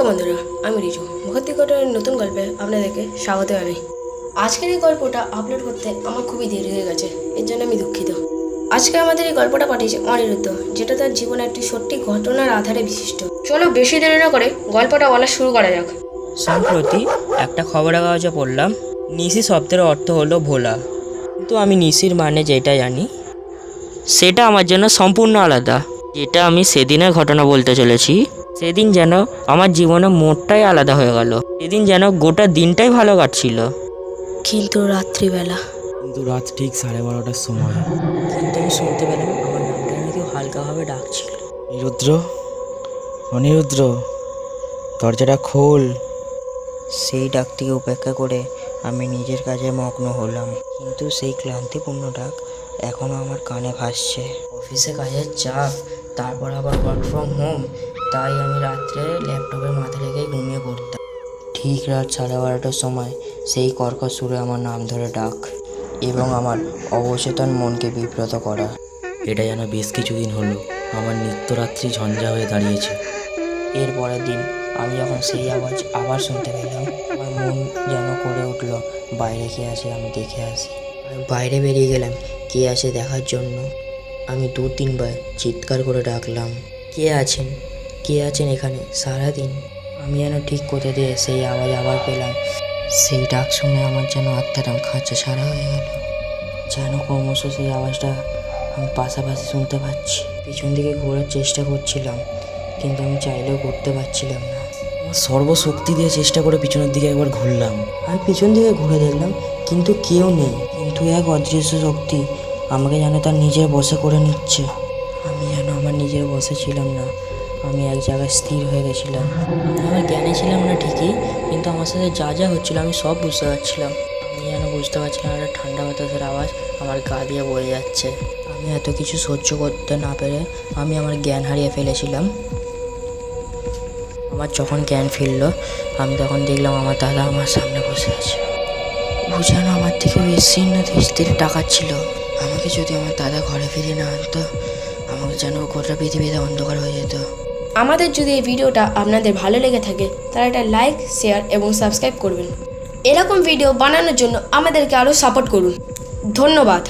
নমস্কার বন্ধুরা, আমি রিজু। ঘটনার নতুন গল্পে আপনাদেরকে স্বাগত জানাই। আজকের এই গল্পটা আপলোড করতে আমার খুবই দেরি হয়ে গেছে, এর জন্য আমি দুঃখিত। আজকে আমাদের এই গল্পটা পাঠিয়েছে অনিরুদ্ধ, যেটা তার জীবনে একটি সত্যি ঘটনার আধারে বিশিষ্ট। চলো বেশি দেরি না করে গল্পটা বলা শুরু করা যাক। সম্প্রতি একটা খবরের কাগজে পড়লাম, নিশি শব্দের অর্থ হলো ভোলা। কিন্তু আমি নিশির মানে যেটা জানি, সেটা আমার জন্য সম্পূর্ণ আলাদা। যেটা আমি সেদিনের ঘটনা বলতে চলেছি। সেদিন যেন আমার জীবনে মোড়টাই আলাদা হয়ে গেল। সেদিন যেন গোটা দিনটাই ভালো কাটছিল। কিন্তু রাত্রিবেলা। কিন্তু রাত ঠিক সাড়ে বারোটার সময়। কিন্তু আমি শুনতে পেলাম আমার নামটা যেন কেউ হালকাভাবে ডাকছিল। নিরুদ্র? অনিরুদ্র? দরজাটা খোল। সেই ডাকটিকে উপেক্ষা করে আমি নিজের কাজে মগ্ন হলাম। কিন্তু সেই ক্লান্তিপূর্ণ ডাক এখনও আমার কানে ভাসছে। অফিসে কাজের চাপ তারপর আবার ওয়ার্ক ফ্রম হোম তাই আমি রাত্রে ল্যাপটপে মাথা রেখে ঘুমিয়ে পড়তাম। ঠিক রাত সাড়ে বারোটার সময় সেই কর্কশ সুরে আমার নাম ধরে ডাক এবং আমার অবচেতন মনকে বিব্রত করা। এটা যেন বেশ কিছুদিন হলো আমার নিত্যরাত্রি ঝঞ্ঝা হয়ে দাঁড়িয়েছে। এর পরের দিন আমি যখন সেই আওয়াজ আবার শুনতে পেলাম আমার মন যেন করে উঠল বাইরে কে আছে আমি দেখে আসি। আমি বাইরে বেরিয়ে গেলাম কে আছে দেখার জন্য। আমি দু তিনবার চিৎকার করে ডাকলাম কে আছেন? কে আছেন এখানে? সারাদিন। আমি যেন ঠিক কোথা দিয়ে সেই আওয়াজ আবার পেলাম। সেই ডাক শুনে আমার যেন আত্মাটা খাঁচা সারা হয়ে গেল। যেন ক্রমশ সেই আওয়াজটা আমি পাশাপাশি শুনতে পাচ্ছি। পিছন দিকে ঘোরার চেষ্টা করছিলাম কিন্তু আমি চাইলেও করতে পারছিলাম না। আমার সর্বশক্তি দিয়ে চেষ্টা করে পিছনের দিকে একবার ঘুরলাম। আমি পিছন দিকে ঘুরে দেখলাম কিন্তু কেউ নেই। কিন্তু এক অদৃশ্য শক্তি আমাকে যেন তার নিজের বসে করে নিচ্ছে। আমি যেন আমার নিজের বসে ছিলাম না। আমি এক জায়গায় স্থির হয়ে গেছিলাম। আমি আমার জ্ঞানে ছিলাম না ঠিকই, কিন্তু আমার সাথে যা যা হচ্ছিল আমি সব বুঝতে পারছিলাম। আমি যেন বুঝতে পারছিলাম একটা ঠান্ডা বাতাসের আওয়াজ আমার গা দিয়ে বয়ে যাচ্ছে। আমি এত কিছু সহ্য করতে না পেরে আমি আমার জ্ঞান হারিয়ে ফেলেছিলাম। আমার যখন জ্ঞান ফিরলো, আমি তখন দেখলাম আমার দাদা আমার সামনে বসে আছে। যেন আমার থেকে বেশি না দৃষ্টিতে টাকাচ্ছিল আমাকে যদি আমার দাদা ঘরে ফিরে না আনতো, আমাকে যেন গোটা পৃথিবীতে অন্ধকার হয়ে যেত। আমাদের যদি এই ভিডিওটা আপনাদের ভালো লেগে থাকে, তাহলে এটা লাইক শেয়ার এবং সাবস্ক্রাইব করবেন। এরকম ভিডিও বানানোর জন্য আমাদেরকে আরও সাপোর্ট করুন। ধন্যবাদ।